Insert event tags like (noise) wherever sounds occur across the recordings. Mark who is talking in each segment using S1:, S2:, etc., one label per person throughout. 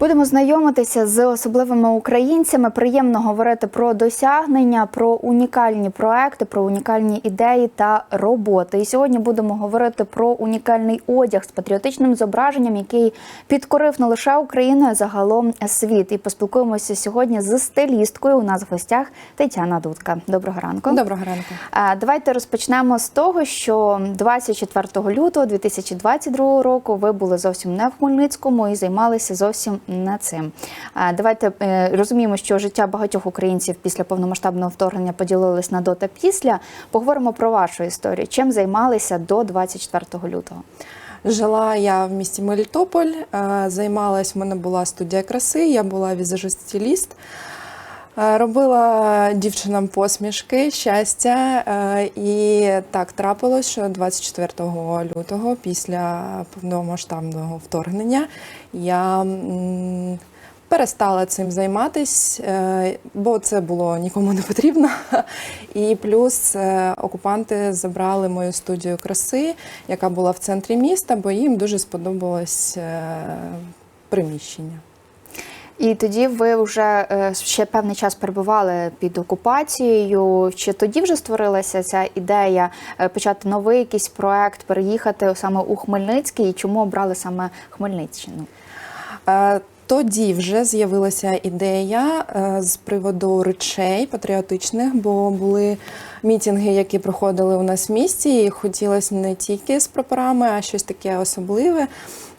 S1: Будемо знайомитися з особливими українцями. Приємно говорити про досягнення, про унікальні проекти, про унікальні ідеї та роботи. І сьогодні будемо говорити про унікальний одяг з патріотичним зображенням, який підкорив не лише Україну, а загалом світ. І поспілкуємося сьогодні з стилісткою. У нас в гостях Тетяна Дудка. Доброго ранку.
S2: Доброго ранку.
S1: Давайте розпочнемо з того, що 24 лютого 2022 року ви були зовсім не в Хмельницькому і займалися зовсім не цим. Давайте е, розуміємо, що життя багатьох українців після повномасштабного вторгнення поділились на до та після. Поговоримо про вашу історію. Чим займалися до 24 лютого?
S2: Жила я в місті Мелітополь, е, займалась, в мене була студія краси, я була візажист-стиліст. Е, Робила дівчинам посмішки, щастя, е, і так трапилось, що 24 лютого, після повномасштабного вторгнення, я перестала цим займатись, е, бо це було нікому не потрібно. І плюс окупанти забрали мою студію краси, яка була в центрі міста, бо їм дуже сподобалось приміщення.
S1: І тоді ви вже е, ще певний час перебували під окупацією. Чи тоді вже створилася ця ідея е, почати новий якийсь проект, переїхати саме у Хмельницький? І чому обрали саме Хмельниччину?
S2: Е, Тоді вже з'явилася ідея з приводу речей патріотичних, бо були мітинги, які проходили у нас в місті, і хотілося не тільки з прапорами, а щось таке особливе,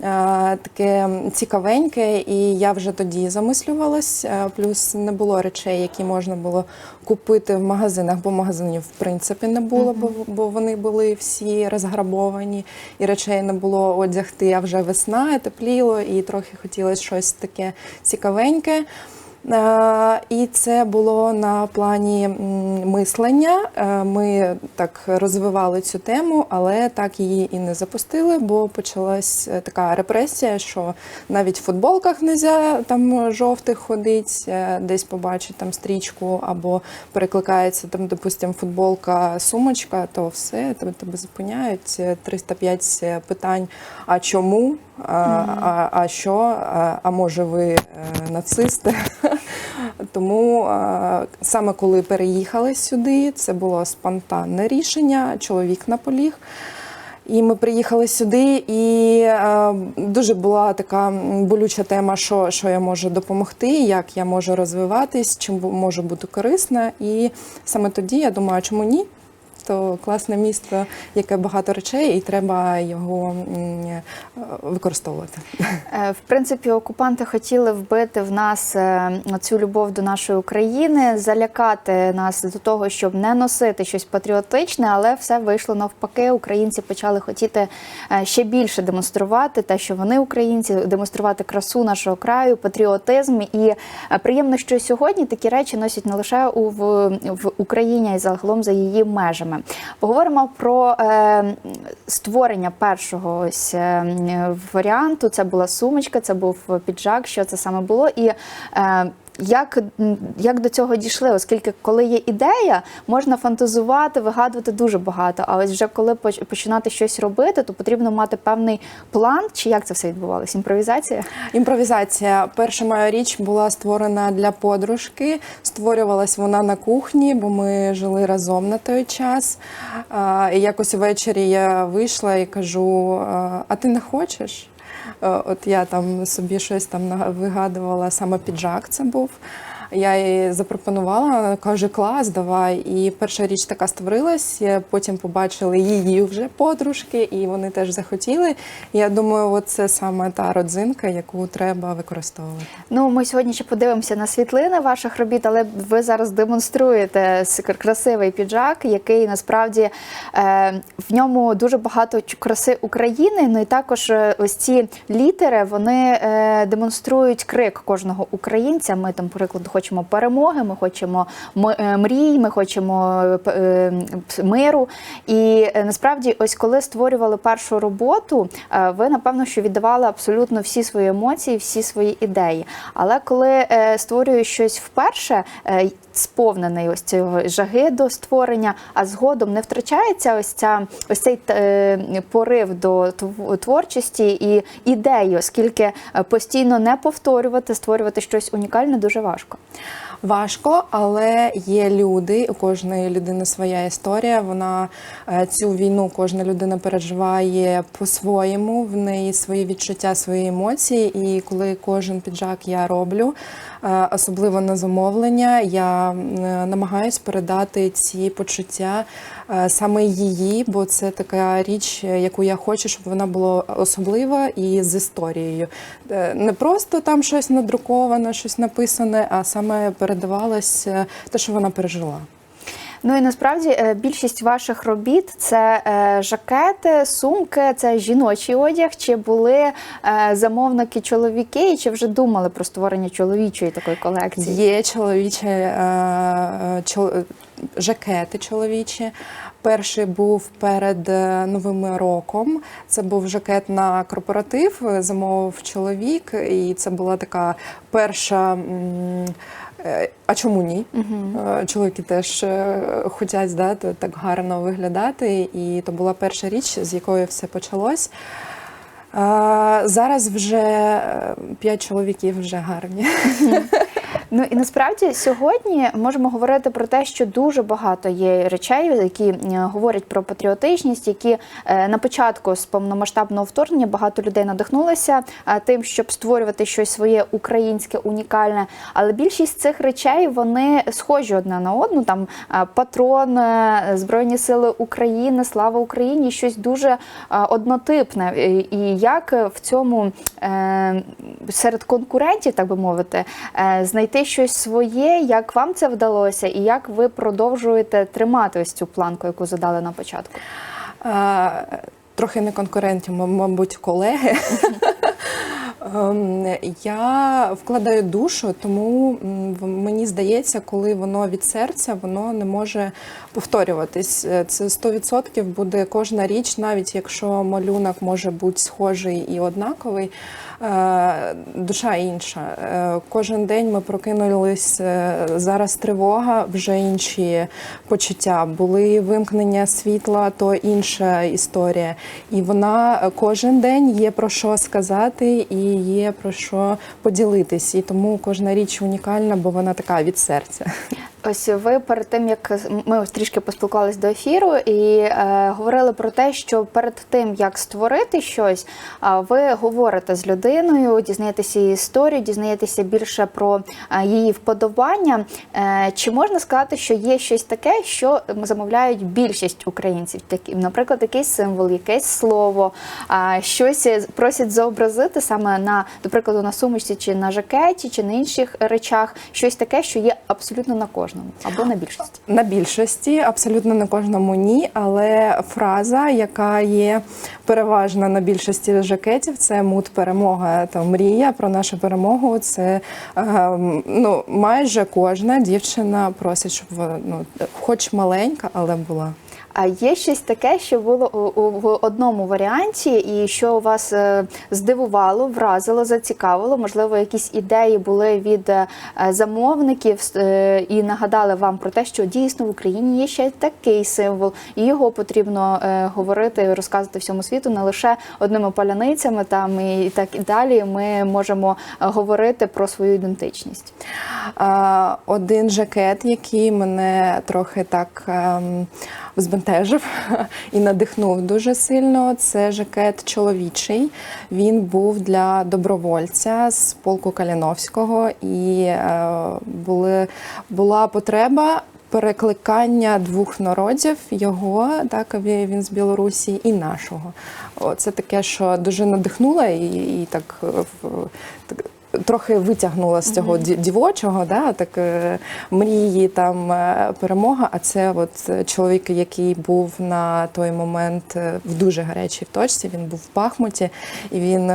S2: таке цікавеньке. І я вже тоді замислювалась. Е, Плюс не було речей, які можна було купити в магазинах, бо магазинів в принципі не було, бо, бо вони були всі розграбовані, і речей не було одягти. А вже весна, і тепліло, і трохи хотілося щось таке цікавеньке. Е, І це було на плані мислення. Е, Ми так розвивали цю тему, але так її і не запустили, бо почалась е, така репресія, що навіть в футболках не можна там жовтих ходить, десь побачить там стрічку, або перекликається там, допустимо, футболка, сумочка, то все тебе, тебе зупиняють. Е, 305 питань. А чому? А, а, а що? А, а може ви нацисти? (laughs) Тому е, саме коли переїхали сюди, це було спонтанне рішення. Чоловік наполіг. І ми приїхали сюди, і е, дуже була така болюча тема, що, що я можу допомогти, як я можу розвиватись, чим можу бути корисна. І саме тоді я думаю, чому ні? То класне місто, яке багато речей, і треба його використовувати.
S1: Е, В принципі, окупанти хотіли вбити в нас е, цю любов до нашої України, залякати нас до того, щоб не носити щось патріотичне, але все вийшло навпаки. Українці почали хотіти е, ще більше демонструвати те, що вони українці, демонструвати красу нашого краю, патріотизм. І приємно, що сьогодні такі речі носять не лише у в Україні, а й загалом за її межами. Поговоримо про е, створення першого ось е, варіанту. Це була сумочка, це був піджак. Що це саме було, і е, як, як до цього дійшли? Оскільки, коли є ідея, можна фантазувати, вигадувати дуже багато. А ось вже коли поч- починати щось робити, то потрібно мати певний план. Чи як це все відбувалося? Імпровізація?
S2: Імпровізація. Перша моя річ була створена для подружки. Створювалась вона на кухні, бо ми жили разом на той час. І якось ввечері я вийшла і кажу: а ти не хочеш? Е, От я там собі щось там вигадувала, саме піджак це був. Я їй запропонувала, каже, клас, давай. І перша річ така створилась. Потім побачили її вже подружки, і вони теж захотіли. Я думаю, от це саме та родзинка, яку треба використовувати.
S1: Ну, ми сьогодні ще подивимося на світлини ваших робіт, але ви зараз демонструєте красивий піджак, який насправді е, в ньому дуже багато краси України. Ну і також е, ось ці літери вони е, демонструють крик кожного українця. Ми там, приклад, хочемо хочемо перемоги, ми хочемо е, мрій, ми хочемо е, е, миру. І насправді, ось коли створювали першу роботу, ви напевно що віддавали абсолютно всі свої емоції, всі свої ідеї. Але коли створюєш щось вперше, сповнений ось цього жаги до створення, а згодом не втрачається ось ця ось цей е, порив до творчості і ідеї, оскільки е, постійно не повторювати, створювати щось унікальне дуже важко.
S2: Важко, але є люди. У кожної людини своя історія. Вона е, цю війну кожна людина переживає по-своєму. В неї свої відчуття, свої емоції. І коли кожен піджак я роблю, е, особливо на замовлення, я е, намагаюсь передати ці почуття саме її, бо це така річ, яку я хочу, щоб вона була особлива і з історією. Не просто там щось надруковане, щось написане, а саме передавалось е, те, що вона пережила.
S1: Ну і насправді е, більшість ваших робіт це е, жакети, сумки, це жіночий одяг. Чи були замовники чоловіки, і чи вже думали про створення чоловічої такої колекції?
S2: Є чоловічі чол- жакети чоловічі. Перший був перед е, Новим роком. Це був жакет на корпоратив, е, замовив чоловік, і це була така перша. е, А чому ні? Е, Чоловіки теж хочуть да, так гарно виглядати, і то була перша річ, з якої все почалось. Зараз вже п'ять чоловіків вже гарні. (laughs)
S1: Ну і насправді сьогодні можемо говорити про те, що дуже багато є речей, які е, говорять про патріотичність, які е, на початку з повномасштабного вторгнення багато людей надихнулися е, тим, щоб створювати щось своє українське, унікальне. Але більшість цих речей вони схожі одна на одну. Там патрон, Збройні Сили України, слава Україні, щось дуже однотипне. І- як в цьому серед конкурентів, так би мовити, е, щось своє, як вам це вдалося, і як ви продовжуєте тримати ось цю планку, яку задали на початку?
S2: А, Трохи не конкурентів, м- мабуть, колеги. Ем, Я вкладаю душу, тому мені здається, коли воно від серця, воно не може повторюватись. Е, Це 100% буде кожна річ, навіть якщо малюнок може бути схожий і однаковий. Е, Душа інша. Е, Кожен день ми прокинулись. е, Зараз тривога, вже інші почуття. Були вимкнення світла, то інша історія. І вона кожен день є про що сказати і є про що поділитись. І тому кожна річ унікальна, бо вона така від серця.
S1: Ось ви перед тим, як ми ось трішки поспілкувалися до ефіру, і е, говорили про те, що перед тим як створити щось, а, ви говорите з людиною, дізнаєтеся її історію, дізнаєтеся більше про е, її вподобання. Е, чи можна сказати, що є щось таке, що замовляють більшість українців? Такі, наприклад, якийсь символ, якесь слово, а, щось просять зобразити саме на, до прикладу, на сумочці чи на жакеті, чи на інших речах, щось таке, що є абсолютно на кожному або на більшості.
S2: На більшості, абсолютно на кожному ні, але фраза, яка є переважна на більшості жакетів, це мут перемога та мрія про нашу перемогу. Це ем, ну, майже кожна дівчина просить, щоб вона, ну, хоч маленька, але була.
S1: А є щось таке, що було в одному варіанті, і що вас е, здивувало, вразило, зацікавило? Можливо, якісь ідеї були від е, замовників е, і нагадали вам про те, що дійсно в Україні є ще такий символ, і його потрібно е, говорити, розказувати всьому світу, не лише одними паляницями там і так і далі. Ми можемо е, говорити про свою ідентичність.
S2: Один жакет, який мене трохи так ем, збентежив і надихнув дуже сильно. Це жакет чоловічий. Він був для добровольця з полку Каліновського, і е, були, була потреба. Перекликання двох народів його, так він з Білорусі, і нашого. Це таке, що дуже надихнуло і, і так, е, так трохи витягнула з цього ді- дівочого, да, так е, мрії, там е, перемога. А це от чоловік, який був на той момент е, в дуже гарячій точці. Він був в Бахмуті, і він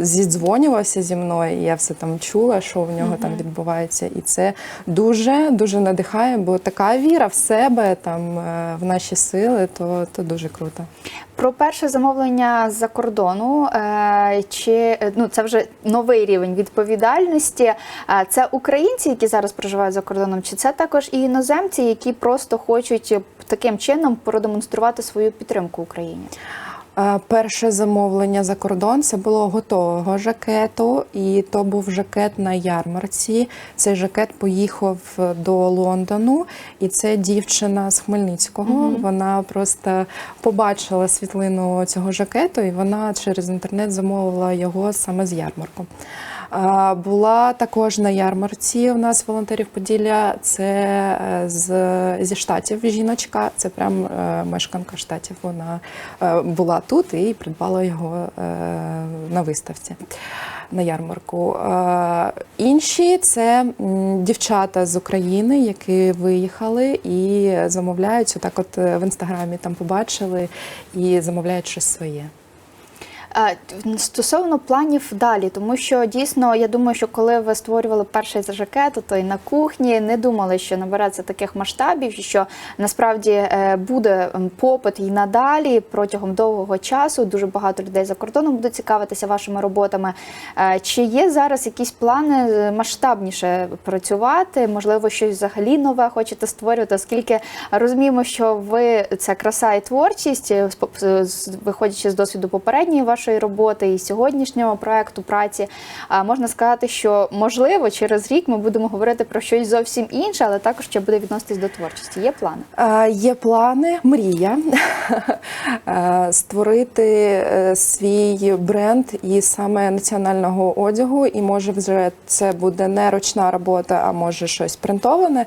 S2: зідзвонювався зі мною. І я все там чула, що в нього там відбувається. І це дуже дуже надихає, бо така віра в себе, там в наші сили, то, то дуже круто.
S1: Про перше замовлення з-за кордону, е, чи е, ну це вже новий рівень відповідальності. Е, Це українці, які зараз проживають за кордоном, чи це також і іноземці, які просто хочуть таким чином продемонструвати свою підтримку Україні?
S2: Е, Перше замовлення за кордон це було готового жакету, і то був жакет на ярмарці. Цей жакет поїхав до Лондону, і це дівчина з Хмельницького. Вона просто побачила світлину цього жакету, і вона через інтернет замовила його саме з ярмарку. Була також на ярмарці у нас волонтерів Поділля. Це е, з, зі штатів жіночка, це прям е, мешканка штатів. Вона е, була тут і придбала його на виставці на ярмарку. Інші це дівчата з України, які виїхали і замовляють отак, от в інстаграмі там побачили і замовляють щось своє.
S1: Е, Стосовно планів далі, тому що дійсно я думаю, що коли ви створювали перший жакет, то і на кухні не думали, що набереться таких масштабів, що насправді е, буде попит і надалі протягом довгого часу. Дуже багато людей за кордоном будуть цікавитися вашими роботами. Е, Чи є зараз якісь плани масштабніше працювати? Можливо, щось взагалі нове хочете створювати, оскільки розуміємо, що ви це краса і творчість, виходячи з досвіду попередньої вашої роботи і сьогоднішнього проекту праці. А можна сказати, що можливо через рік ми будемо говорити про щось зовсім інше, але також ще буде відноситись до творчості. Є плани?
S2: Е, Є плани, мрія (laughs) створити е, свій бренд і саме національного одягу. І може вже це буде не ручна робота, а може щось принтоване.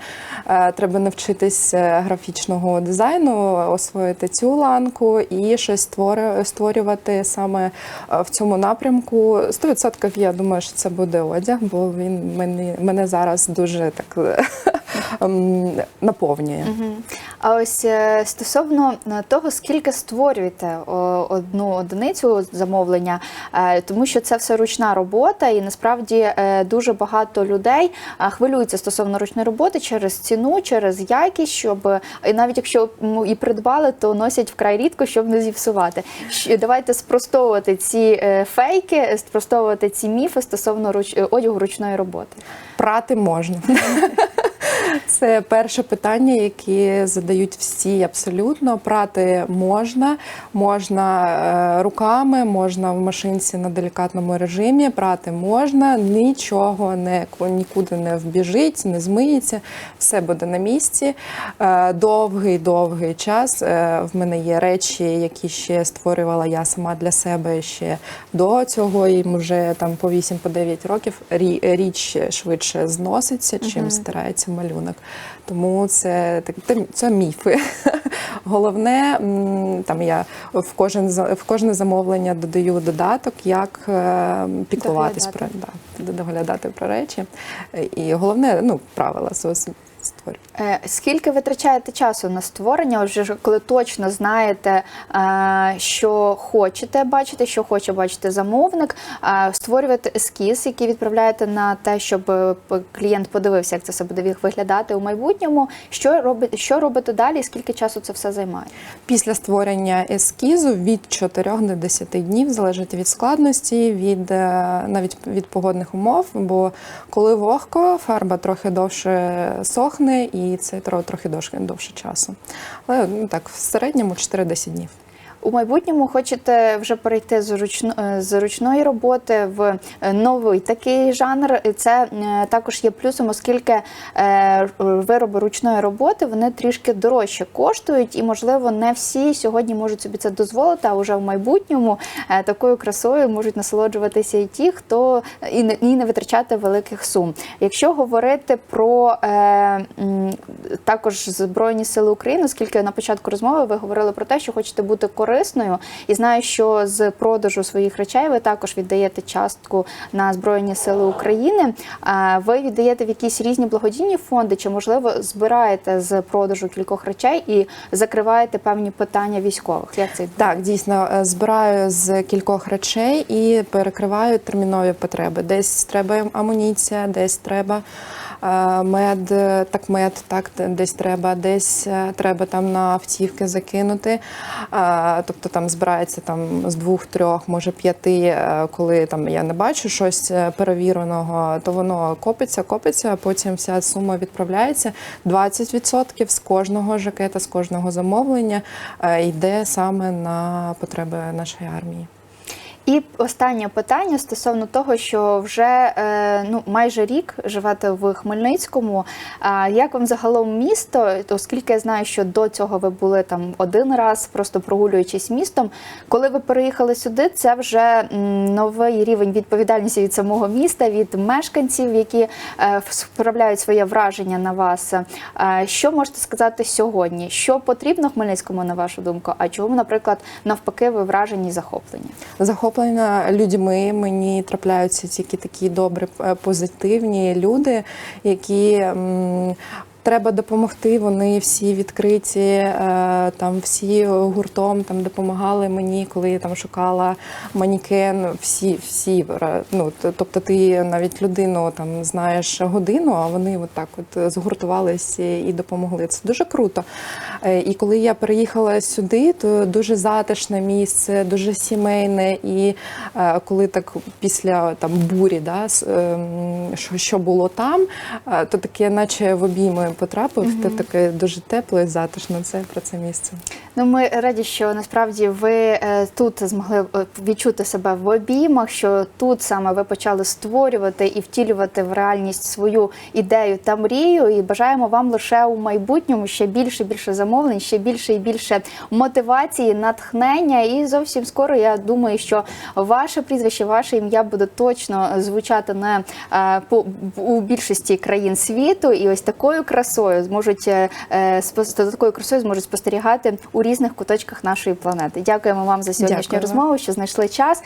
S2: Треба навчитись е, графічного дизайну, освоїти цю ланку і щось створю- створювати саме е, в цьому напрямку. 100% я думаю, що це буде одяг, бо він мене, мене зараз дуже так (laughs) ем, наповнює.
S1: А ось е, стосовно е, того, скільки створюєте одну одиницю замовлення, е, тому що це все ручна робота, і насправді е, дуже багато людей е, хвилюються стосовно ручної роботи через ціну, через якість, щоб е, і навіть якщо і придбали, то носять вкрай рідко, щоб не зіпсувати. Давайте спростовувати ці е, фейки, спростовувати ці міфи стосовно руч... е, одягу ручної роботи.
S2: Прати можна. (laughs) Це перше питання, яке задають всі абсолютно. Прати можна, можна е, руками, можна в машинці на делікатному режимі. Прати можна, нічого не нікуди не вбіжить, не змиється, все буде на місці. Е, Довгий, довгий час. Е, В мене є речі, які ще створювала я сама для себе ще до цього. Їм вже там по 8-9 років річ швидше зноситься, чим стирається малюнок. Тому це так це, міфи. (laughs) Головне, там я в кожен в кожне замовлення додаю додаток, як е, піклуватись про да, доглядати про речі. І головне, ну правила СОС.
S1: Е, Скільки витрачаєте часу на створення, вже коли точно знаєте, е, що хочете бачити, що хоче бачити замовник, е, створювати ескіз, який відправляєте на те, щоб клієнт подивився, як це все буде виглядати у майбутньому. Що робите, що робите далі? і Скільки часу це все займає?
S2: Після створення ескізу від 4 до 10 днів залежить від складності, від навіть від погодних умов. Бо коли вогко, фарба трохи довше сохне, і це тро- трохи довше часу. Але ну так, в середньому 4-10 днів.
S1: У майбутньому хочете вже перейти з ручно е, з ручної роботи в е, новий такий жанр. Це е, також є плюсом, оскільки вироби ручної роботи вони трішки дорожче коштують, і можливо не всі сьогодні можуть собі це дозволити. А вже в майбутньому такою красою можуть насолоджуватися і ті, хто і не, і не витрачати великих сум. Якщо говорити про е, також Збройні Сили України, оскільки на початку розмови ви говорили про те, що хочете бути корисними корисною. І знаю, що з продажу своїх речей ви також віддаєте частку на Збройні Сили України. Ви віддаєте в якісь різні благодійні фонди, чи можливо збираєте з продажу кількох речей і закриваєте певні питання військових? Як це?
S2: Так, дійсно е, збираю з кількох речей і перекриваю термінові потреби. Десь треба амуніція, десь треба мед, е, так мед, так десь треба, десь е, треба там на автівки закинути. Е, Тобто там збирається там з двох, трьох, може п'яти, коли там я не бачу щось перевіреного, то воно копиться, копиться, потім вся сума відправляється. 20% з кожного жакета, з кожного замовлення йде саме на потреби нашої армії.
S1: І останнє питання стосовно того, що вже е, ну майже рік живете в Хмельницькому. А як вам загалом місто? Оскільки я знаю, що до цього ви були там один раз, просто прогулюючись містом. Коли ви переїхали сюди, це вже новий рівень відповідальності від самого міста, від мешканців, які е, справляють своє враження на вас. Е, що можете сказати сьогодні? Що потрібно Хмельницькому, на вашу думку? А чому, наприклад, навпаки, ви вражені і захоплені?
S2: Захоплена людьми мені трапляються тільки такі добрі, е, позитивні люди, які. Треба допомогти. Вони всі відкриті, е, там всі гуртом там допомагали мені, коли я там шукала манікен. Всі, всі ну тобто, ти навіть людину там знаєш годину, а вони от так от згуртувалися і допомогли. Це дуже круто. Е, І коли я переїхала сюди, то дуже затишне місце, дуже сімейне. І е, коли так після там бурі, да, ем, що, було там, е, то таке, наче в обійми потрапив, то таке дуже тепло і затишно. Це про це місце.
S1: Ну, ми раді, що насправді ви е, тут змогли е, відчути себе в обіймах, що тут саме ви почали створювати і втілювати в реальність свою ідею та мрію. І бажаємо вам лише у майбутньому ще більше і більше замовлень, ще більше і більше мотивації, натхнення. І зовсім скоро я думаю, що ваше прізвище, ваше ім'я буде точно звучати не е, по у більшості країн світу, і ось такою красою зможуть е, е, такою красою зможуть спостерігати у різних куточках нашої планети. Дякуємо вам за сьогоднішню
S2: Дякую.
S1: розмову, що знайшли час.